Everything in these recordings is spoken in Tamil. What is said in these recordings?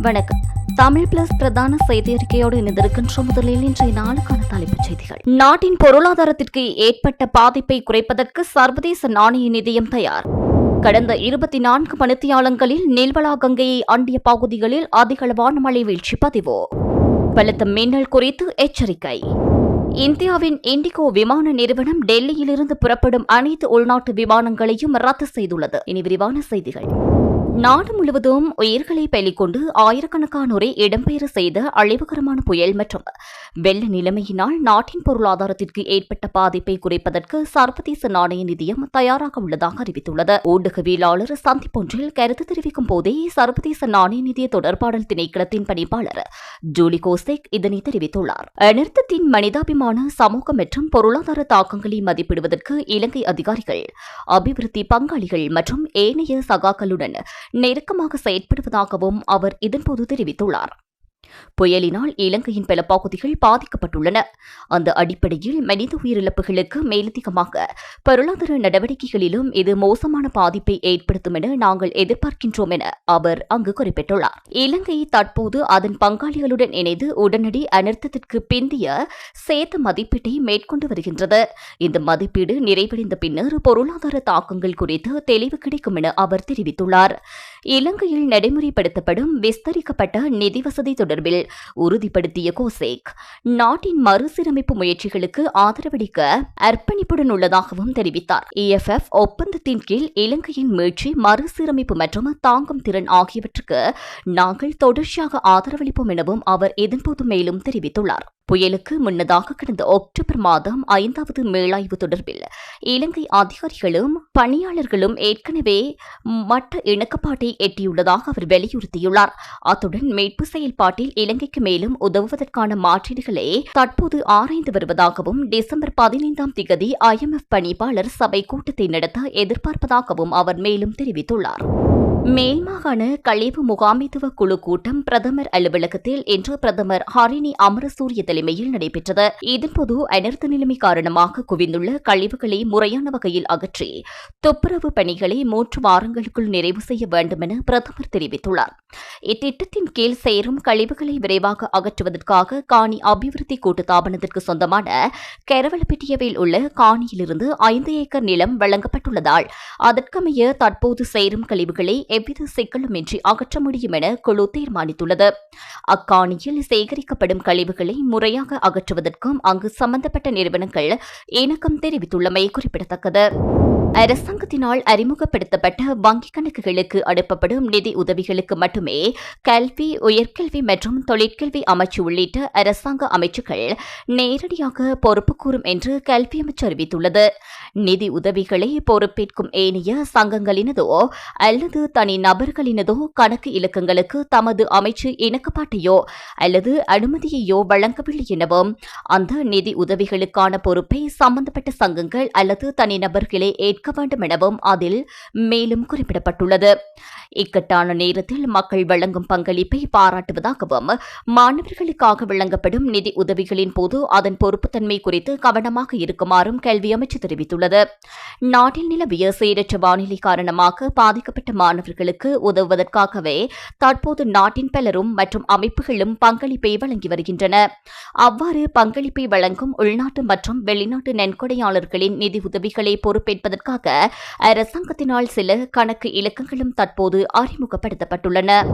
வணக்கம். தமிழ் பிளஸ் பிரதான செய்தி அறிக்கையோடு இணைந்திருக்கின்ற முதலில் இன்றைய நாளுக்கான தலைப்புச் செய்திகள். நாட்டின் பொருளாதாரத்திற்கு ஏற்பட்ட பாதிப்பை குறைப்பதற்கு சர்வதேச நாணய நிதியம் தயார். கடந்த இருபத்தி நான்கு மணித்தியாலங்களில் நீல்வலா கங்கையை அண்டிய பகுதிகளில் அதிகளவான மழை வீழ்ச்சி பதிவு. பலத்த மின்னல் குறித்து எச்சரிக்கை. இந்தியாவின் இண்டிகோ விமான நிறுவனம் டெல்லியிலிருந்து புறப்படும் அனைத்து உள்நாட்டு விமானங்களையும் ரத்து செய்துள்ளது. இனி விரிவான செய்திகள். நாடு முழுவதும் உயிர்களை பலிக்கொண்டு ஆயிரக்கணக்கானோரை இடம்பெயர செய்த அழிவுகரமான புயல் மற்றும் வெள்ள நிலைமையினால் நாட்டின் பொருளாதாரத்திற்கு ஏற்பட்ட பாதிப்பை குறைப்பதற்கு சர்வதேச நாணய நிதியம் தயாராக உள்ளதாக அறிவித்துள்ளது. ஊடகவியலாளர் சந்திப்பொன்றில் கருத்து தெரிவிக்கும் போதே சர்வதேச நாணய நிதிய தொடர்பாடல் திணைக்களத்தின் பணிப்பாளர் ஜூலி கோசெக் இதனை தெரிவித்துள்ளார். அனர்த்தத்தின் மனிதாபிமான சமூக மற்றும் பொருளாதார தாக்கங்களை மதிப்பிடுவதற்கு இலங்கை அதிகாரிகள் அபிவிருத்தி பங்காளிகள் மற்றும் ஏனைய சகாக்களுடன் நெருக்கமாக செயற்படுவதாகவும் அவர் இதன்போது தெரிவித்துள்ளார். புயலினால் இலங்கையின் பல பகுதிகள் பாதிக்கப்பட்டுள்ளன. அந்த அடிப்படையில் மனித உயிரிழப்புகளுக்கு மேலதிகமாக பொருளாதார நடவடிக்கைகளிலும் இது மோசமான பாதிப்பை ஏற்படுத்தும் என நாங்கள் எதிர்பார்க்கின்றோம் என அவர் அங்கு குறிப்பிட்டுள்ளார். இலங்கை தற்போது அதன் பங்காளிகளுடன் இணைந்து உடனடி அனர்த்தத்திற்கு பிந்திய சேத மதிப்பீட்டை மேற்கொண்டு வருகின்றது. இந்த மதிப்பீடு நிறைவடைந்த பின்னர் பொருளாதார தாக்கங்கள் குறித்து தெளிவு கிடைக்கும் என அவர் தெரிவித்துள்ளார். இலங்கையில் நடைமுறைப்படுத்தப்படும் விஸ்தரிக்கப்பட்ட நிதி வசதி தொடர்பில் உறுதிப்படுத்திய கோசேக் நாட்டின் மறுசீரமைப்பு முயற்சிகளுக்கு ஆதரவளிக்க அர்ப்பணிப்புடன் உள்ளதாகவும் தெரிவித்தார். இஎஃப்எஃப் ஒப்பந்தத்தின் கீழ் இலங்கையின் மீட்சி மறுசீரமைப்பு மற்றும் தாங்கும் திறன் ஆகியவற்றுக்கு நாங்கள் தொடர்ச்சியாக ஆதரவளிப்போம் எனவும் அவர் இதன்போது மேலும் தெரிவித்துள்ளார். புயலுக்கு முன்னதாக கடந்த அக்டோபர் மாதம் ஐந்தாவது மேலாய்வு தொடர்பில் இலங்கை அதிகாரிகளும் பணியாளர்களும் ஏற்கனவே மட்ட இணக்கப்பாட்டை எட்டியுள்ளதாக அவர் வலியுறுத்தியுள்ளார். அத்துடன் மீட்பு செயல்பாட்டில் இலங்கைக்கு மேலும் உதவுவதற்கான மாற்றீடுகளை தற்போது ஆராய்ந்து வருவதாகவும் டிசம்பர் பதினைந்தாம் திகதி ஐஎம்எஃப் பணிப்பாளர் சபை கூட்டத்தை நடத்த எதிர்பார்ப்பதாகவும் அவர் மேலும் தெரிவித்துள்ளார். மேல்மாகாண கழிவு முகாமைத்துவ குழு கூட்டம் பிரதமர் அலுவலகத்தில் இன்று பிரதமர் ஹரிணி அமரசூரிய தலைமையில் நடைபெற்றது. இதன்போது அனர்த்த நிலைமை காரணமாக குவிந்துள்ள கழிவுகளை முறையான வகையில் அகற்றி துப்புரவு பணிகளை மூன்று வாரங்களுக்குள் நிறைவு செய்ய வேண்டும் என பிரதமர் தெரிவித்துள்ளார். இத்திட்டத்தின் கீழ் சேரும் கழிவுகளை விரைவாக அகற்றுவதற்காக காணி அபிவிருத்தி கூட்டுத்தாபனத்திற்கு சொந்தமான கரவலப்பட்டியவில் உள்ள காணியிலிருந்து ஐந்து ஏக்கர் நிலம் வழங்கப்பட்டுள்ளதால் அதற்கமைய தற்போது சேரும் கழிவுகளை எவ்வித சிக்கலுமின்றி அகற்ற முடியும் என குழு தீர்மானித்துள்ளது. அக்காணியில் சேகரிக்கப்படும் கழிவுகளை முறையாக அகற்றுவதற்கும் அங்கு சம்பந்தப்பட்ட நிறுவனங்கள் இணக்கம் தெரிவித்துள்ளமை குறிப்பிடத்தக்கது. அரசாங்கத்தினால் அறிமுகப்படுத்தப்பட்ட வங்கிக் கணக்குகளுக்கு அனுப்பப்படும் நிதி உதவிகளுக்கு மட்டுமே கல்வி உயர்கல்வி மற்றும் தொழிற்கல்வி அமைச்சு உள்ளிட்ட அரசாங்க அமைச்சுகள் நேரடியாக பொறுப்பு கூறும் என்று கல்வி அமைச்சு அறிவித்துள்ளது. நிதி உதவிகளை பொறுப்பேற்கும் ஏனைய சங்கங்களினதோ அல்லது தனி நபர்களினதோ கணக்கு இலக்கங்களுக்கு தமது அமைச்சு இணக்கப்பாட்டையோ அல்லது அனுமதியையோ வழங்கவில்லை எனவும் அந்த நிதி உதவிகளுக்கான பொறுப்பை சம்பந்தப்பட்ட சங்கங்கள் அல்லது தனிநபர்களே ஏற்க வேண்டும் எனவும் அதில் மேலும் குறிப்பிடப்பட்டுள்ளது. இக்கட்டான நேரத்தில் மக்கள் வழங்கும் பங்களிப்பை பாராட்டுவதாகவும் மாணவர்களுக்காக வழங்கப்படும் நிதி உதவிகளின் போது அதன் பொறுப்புத்தன்மை குறித்து கவனமாக இருக்குமாறும் கல்வி அமைச்சு தெரிவித்துள்ளது. நாட்டில் நிலவிய சீரற்ற வானிலை காரணமாக பாதிக்கப்பட்ட மாணவர்களுக்கு உதவுவதற்காகவே தற்போது நாட்டின் பலரும் மற்றும் அமைப்புகளும் பங்களிப்பை வழங்கி வருகின்றன. அவ்வாறு பங்களிப்பை வழங்கும் உள்நாட்டு மற்றும் வெளிநாட்டு நன்கொடையாளர்களின் நிதி உதவிகளை பொறுப்பேற்பதற்காக அரசாங்கத்தினால் சில கணக்கு இலக்கங்களும் தற்போது அறிமுகப்படுத்தப்பட்டுள்ளன.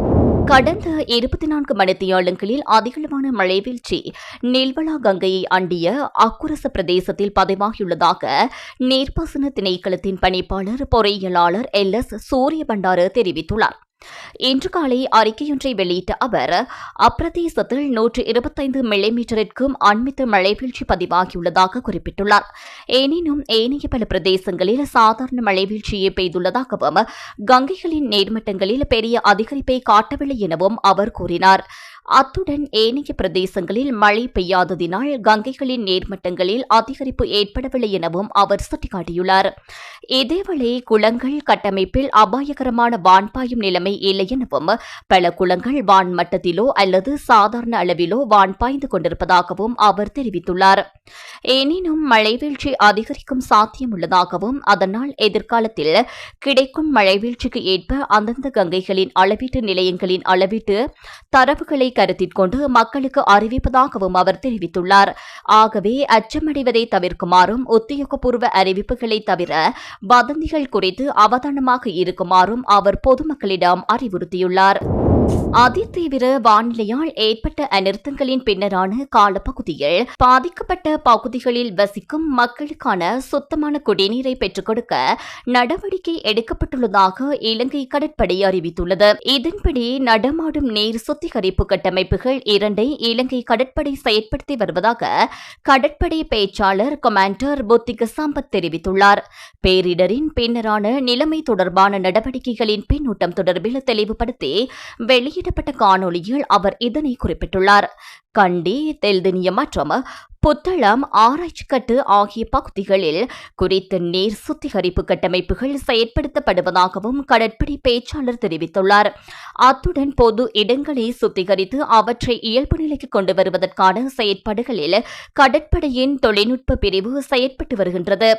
கடந்த இருபத்தி நான்கு மணித்தியாலங்களில் அதிகளவான மழை வீழ்ச்சி நெல்வளா கங்கையை அண்டிய அக்குரச பிரதேசத்தில் பதிவாகியுள்ளதாக நீர்ப்பாசன திணைக்களத்தின் பணிப்பாளர் பொறியியலாளர் எல் எஸ் சூரிய பண்டாரு தெரிவித்துள்ளார். இன்று காலை அறிக்கையொன்றை வெளியிட்ட அவர் அப்பிரதேசத்தில் நூற்று இருபத்தைந்து மில்லிமீட்டருக்கும் அண்மித்த மழை வீழ்ச்சி பதிவாகியுள்ளதாக குறிப்பிட்டுள்ளார். எனினும் ஏனைய பல பிரதேசங்களில் சாதாரண மழைவீழ்ச்சியே பெய்துள்ளதாகவும் கங்கைகளின் நீர்மட்டங்களில் பெரிய அதிகரிப்பை காட்டவில்லை எனவும் அவர் கூறினார். அத்துடன் ஏனைய பிரதேசங்களில் மழை பெய்யாததினால் கங்கைகளின் நீர்மட்டங்களில் அதிகரிப்பு ஏற்படவில்லை எனவும் அவர் சுட்டிக்காட்டியுள்ளார். இதேவேளை குளங்கள் கட்டமைப்பில் அபாயகரமான வான்பாயும் நிலைமை இல்லை எனவும் பல குளங்கள் வான் மட்டத்திலோ அல்லது சாதாரண அளவிலோ வான் பாய்ந்து கொண்டிருப்பதாகவும் அவர் தெரிவித்துள்ளார். எனினும் மழைவீழ்ச்சி அதிகரிக்கும் சாத்தியம் உள்ளதாகவும் அதனால் எதிர்காலத்தில் கிடைக்கும் மழைவீழ்ச்சிக்கு ஏற்ப அந்தந்த கங்கைகளின் அளவீட்டு நிலையங்களின் அளவீட்டு தரவுகளை கருத்தில் கொண்டு மக்களுக்கு அறிவிப்பதாகவும் அவர் தெரிவித்துள்ளார். ஆகவே அச்சமடைவதை தவிர்க்குமாறும் உத்தியோகபூர்வ அறிவிப்புகளை தவிர வதந்திகள் குறித்து அவதானமாக இருக்குமாறும் அவர் பொதுமக்களிடம் அறிவுறுத்தியுள்ளார். அதிதீவிர வானிலையால் ஏற்பட்ட அனர்த்தங்களின் பின்னரான காலப்பகுதியில் பாதிக்கப்பட்ட பகுதிகளில் வசிக்கும் மக்களுக்கான சுத்தமான குடிநீரை பெற்றுக் கொடுக்க நடவடிக்கை எடுக்கப்பட்டுள்ளதாக இலங்கை கடற்படை அறிவித்துள்ளது. இதன்படி நடமாடும் நீர் சுத்திகரிப்பு கட்டமைப்புகள் இரண்டை இலங்கை கடற்படை செயற்படுத்தி வருவதாக கடற்படை பேச்சாளர் கமாண்டர் புத்திக சம்பத் தெரிவித்துள்ளார். பேரிடரின் பின்னரான நிலைமை தொடர்பான நடவடிக்கைகளின் பின்னூட்டம் தொடர்பில் தெளிவுபடுத்தி வெளியிடப்பட்ட காணொளியில் அவர் இதனை குறிப்பிட்டுள்ளார். கண்டி தெல்தினிய மற்றும் புத்தளம் ஆராய்ச்சிக்கட்டு ஆகிய பகுதிகளில் குறித்த நீர் சுத்திகரிப்பு கட்டமைப்புகள் செயற்படுத்தப்படுவதாகவும் கடற்படை பேச்சாளர் தெரிவித்துள்ளார். அத்துடன் பொது இடங்களை சுத்திகரித்து அவற்றை இயல்பு நிலைக்கு கொண்டு வருவதற்கான செயற்பாடுகளில் கடற்படையின் தொழில்நுட்ப பிரிவு செயற்பட்டு வருகின்றது.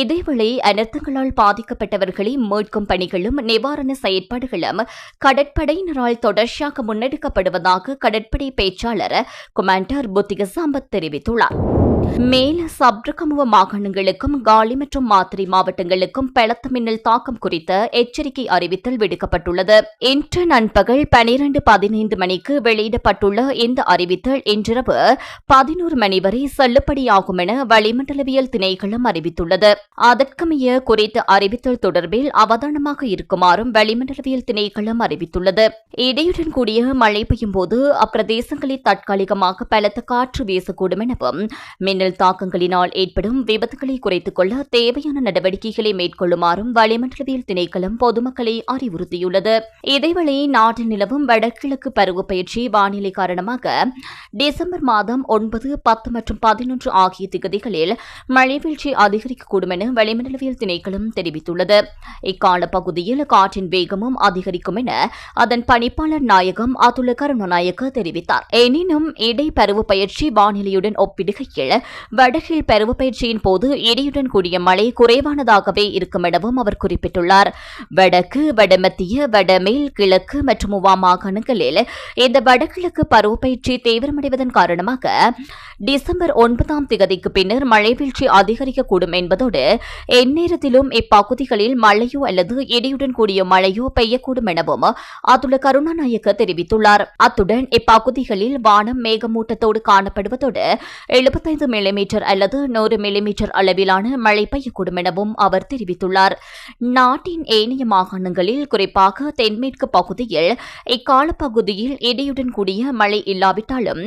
இதேவேளை அனர்த்தங்களால் பாதிக்கப்பட்டவர்களை மீட்கும் பணிகளும் நிவாரண செயற்பாடுகளும் கடற்படையினரால் தொடர்ச்சியாக முன்னெடுக்கப்படுவதாக கடற்படை பேச்சாளர் கொமாண்டர் புத்திக சம்பத் தெரிவித்துள்ளார். மேல சப்ரகமுவ மாகாணங்களுக்கும் காலி மற்றும் மாத்திரை மாவட்டங்களுக்கும் பலத்த மின்னல் தாக்கம் குறித்த எச்சரிக்கை அறிவித்தல் விடுக்கப்பட்டுள்ளது. இன்று நண்பகல் பனிரண்டு பதினைந்து மணிக்கு வெளியிடப்பட்டுள்ள இந்த அறிவித்தல் இன்றிரவு பதினோரு மணி வரை செல்லுபடியாகும் என வளிமண்டலவியல் திணைக்களம் அறிவித்துள்ளது. அதற்கமைய குறித்த அறிவித்தல் தொடர்பில் அவதானமாக இருக்குமாறும் வளிமண்டலவியல் திணைக்களம் அறிவித்துள்ளது. இடையுடன் கூடிய மழை பெய்யும் போது அப்பிரதேசங்களில் தற்காலிகமாக பலத்த காற்று வீசக்கூடும் எனவும் மின்னல் தாக்கங்களினால் ஏற்படும் விபத்துகளை குறைத்துக் கொள்ள தேவையான நடவடிக்கைகளை மேற்கொள்ளுமாறும் வளிமண்டலவியல் திணைக்களம் பொதுமக்களை அறிவுறுத்தியுள்ளது. இதேவேளை நாட்டில் நிலவும் வடகிழக்கு பருவப்பயிற்சி வானிலை காரணமாக டிசம்பர் மாதம் ஒன்பது பத்து மற்றும் பதினொன்று ஆகிய திகதிகளில் மழைவீழ்ச்சி அதிகரிக்கக்கூடும் என வளிமண்டலவியல் திணைக்களம் தெரிவித்துள்ளது. இக்கால பகுதியில் காற்றின் வேகமும் அதிகரிக்கும் என அதன் பணிப்பாளர் நாயகம் அதுல கருணாநாயக்க தெரிவித்தார். எனினும் இடை பருவப்பயிற்சி வானிலையுடன் ஒப்பிடுகையில் வடகில் பருவப்பயிற்சியின் போது இடியுடன் கூடிய மழை குறைவானதாகவே இருக்கும் எனவும் அவர் குறிப்பிட்டுள்ளார். வடக்கு வடமத்திய வடமேல் கிழக்கு மற்றும் உவா மாகாணங்களில் இந்த வடகிழக்கு பருவப்பயிற்சி தீவிரமடைவதன் காரணமாக டிசம்பர் ஒன்பதாம் திகதிக்கு பின்னர் மழை வீழ்ச்சி அதிகரிக்கக்கூடும் என்பதோடு எந்நேரத்திலும் இப்பகுதிகளில் மழையோ அல்லது இடியுடன் கூடிய மழையோ பெய்யக்கூடும் எனவும் அதுல கருணாநாயக்க தெரிவித்துள்ளார். அத்துடன் இப்பகுதிகளில் வானம் மேகமூட்டத்தோடு காணப்படுவதோடு எழுபத்தைந்து மில்லிமீட்டர் அல்லது நூறு மில்லிமீட்டர் அளவிலான மழை பெய்யக்கூடும் எனவும் அவர் தெரிவித்துள்ளார். நாட்டின் ஏனைய மாகாணங்களில் குறிப்பாக தென்மேற்கு பகுதியில் இக்கால பகுதியில் இடியுடன் கூடிய மழை இல்லாவிட்டாலும்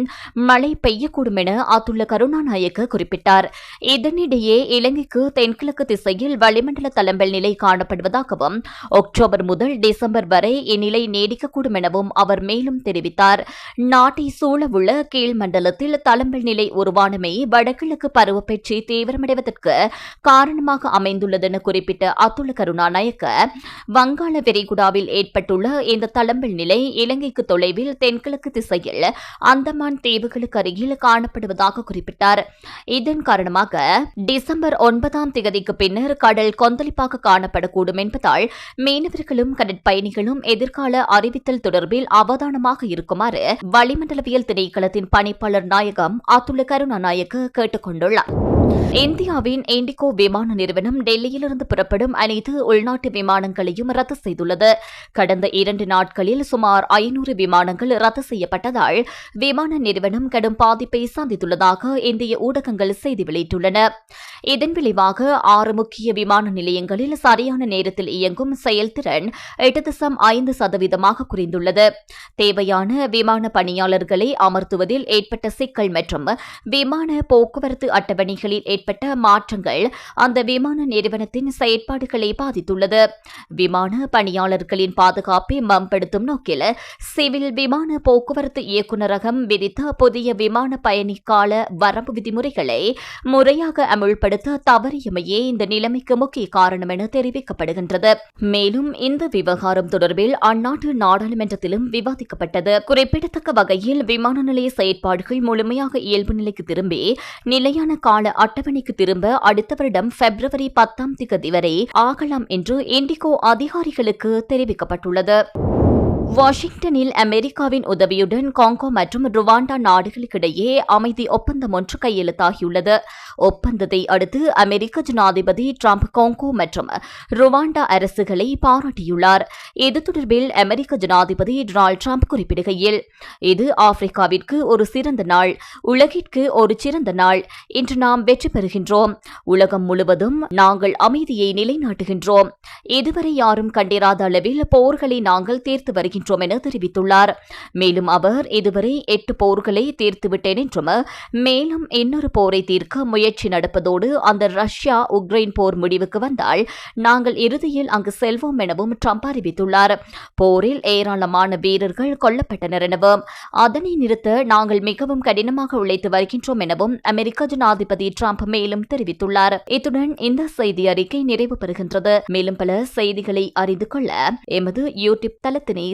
மழை பெய்யக்கூடும் என அத்துள்ள கருணாநாயக்க குறிப்பிட்டார். இதனிடையே இலங்கைக்கு தென்கிழக்கு திசையில் வளிமண்டல தளம்பல் நிலை காணப்படுவதாகவும் அக்டோபர் முதல் டிசம்பர் வரை இந்நிலை நீடிக்கக்கூடும் எனவும் அவர் மேலும் தெரிவித்தார். நாட்டை சூழவுள்ள கீழ்மண்டலத்தில் தளம்பல் நிலை உருவானமே வடகிழக்கு பருவப்பெற்றி தீவிரமடைவதற்கு காரணமாக அமைந்துள்ளதென குறிப்பிட்ட அதுல கருணாநாயக்க வங்காள விரிகுடாவில் ஏற்பட்டுள்ள இந்த தளம்பல் நிலை இலங்கைக்கு தொலைவில் தென்கிழக்கு திசையில் அந்தமான் தீவுகளுக்கு அருகில் காணப்படுவதாக குறிப்பிட்டார். இதன் காரணமாக டிசம்பர் ஒன்பதாம் தேதிக்கு பின்னர் கடல் கொந்தளிப்பாக காணப்படக்கூடும் என்பதால் மீனவர்களும் கடற்பயணிகளும் எதிர்கால அறிவித்தல் தொடர்பில் அவதானமாக இருக்குமாறு வளிமண்டலவியல் திணைக்களத்தின் பணிப்பாளர் நாயகம் அதுல கருணாநாயக்கு கேட்டுக்கொண்டுள்ளார். இந்தியாவின் இண்டிகோ விமான நிறுவனம் டெல்லியிலிருந்து புறப்படும் அனைத்து உள்நாட்டு விமானங்களையும் ரத்து செய்துள்ளது. கடந்த இரண்டு நாட்களில் சுமார் ஐநூறு விமானங்கள் ரத்து செய்யப்பட்டதால் விமான நிறுவனம் கடும் பாதிப்பை சந்தித்துள்ளதாக இந்திய ஊடகங்கள் செய்தி வெளியிட்டுள்ளன. இதன் விளைவாக ஆறு முக்கிய விமான நிலையங்களில் சரியான நேரத்தில் இயங்கும் செயல்திறன் எட்டு தசம் ஐந்து சதவீதமாக குறைந்துள்ளது. தேவையான விமான பணியாளர்களை அமர்த்துவதில் ஏற்பட்ட சிக்கல் மற்றும் விமான போக்குவரத்து அட்டவணைகளில் விமானங்களில் ஏற்பட்ட மாற்றங்கள் அந்த விமான நிறுவனத்தின் செயற்பாடுகளை பாதித்துள்ளது. விமான பணியாளர்களின் பாதுகாப்பை மேம்படுத்தும் நோக்கில் சிவில் விமான போக்குவரத்து இயக்குநரகம் விதித்த புதிய விமான பயணிக்கால வரம்பு விதிமுறைகளை முறையாக அமுல்படுத்த தவறியமையே இந்த நிலைமைக்கு முக்கிய காரணம் என தெரிவிக்கப்படுகின்றது. மேலும் இந்த விவகாரம் தொடர்பில் அந்நாட்டு நாடாளுமன்றத்திலும் விவாதிக்கப்பட்டது. குறிப்பிடத்தக்க வகையில் விமான நிலைய செயற்பாடுகள் முழுமையாக இயல்பு நிலைக்கு திரும்பி நிலையான கால அட்டவணைக்கு திரும்ப அடுத்த வருடம் பிப்ரவரி பத்தாம் திகதி வரை ஆகலாம் என்று இண்டிகோ அதிகாரிகளுக்கு தெரிவிக்கப்பட்டுள்ளது. வாஷிங்டனில் அமெரிக்காவின் உதவியுடன் காங்கோ மற்றும் ருவாண்டா நாடுகளுக்கிடையே அமைதி ஒப்பந்தம் ஒன்று கையெழுத்தாகியுள்ளது. ஒப்பந்தத்தை அடுத்து அமெரிக்க ஜனாதிபதி டிரம்ப் காங்கோ மற்றும் ருவாண்டா அரசுகளை பாராட்டியுள்ளார். இது தொடர்பில் அமெரிக்க ஜனாதிபதி டொனால்டு டிரம்ப் குறிப்பிடுகையில் இது ஆப்பிரிக்காவிற்கு ஒரு சிறந்த நாள் உலகிற்கு ஒரு சிறந்த நாள் இன்று நாம் வெற்றி பெறுகின்றோம். உலகம் முழுவதும் நாங்கள் அமைதியை நிலைநாட்டுகின்றோம். இதுவரை யாரும் கண்டிராத அளவில் போர்களை நாங்கள் தீர்த்து வருகின்றோம் என தெரிவித்துள்ளார். மேலும் அவர் இதுவரை எட்டு போர்களை தீர்த்துவிட்டேன் என்றும் மேலும் இன்னொரு போரை தீர்க்க முயற்சி நடப்பதோடு அந்த ரஷ்யா உக்ரைன் போர் முடிவுக்கு வந்தால் நாங்கள் இறுதியில் அங்கு செல்வோம் எனவும் ட்ரம்ப் அறிவித்துள்ளார். போரில் ஏராளமான வீரர்கள் கொல்லப்பட்டனர் எனவும் அதனை நிறுத்த நாங்கள் மிகவும் கடினமாக உழைத்து வருகின்றோம் எனவும் அமெரிக்க ஜனாதிபதி ட்ரம்ப் மேலும் தெரிவித்துள்ளார். இத்துடன் இந்த செய்தி அறிக்கை நிறைவு பெறுகின்றது. மேலும் பல செய்திகளை அறிந்து கொள்ள எமது யூடியூப் தளத்தினை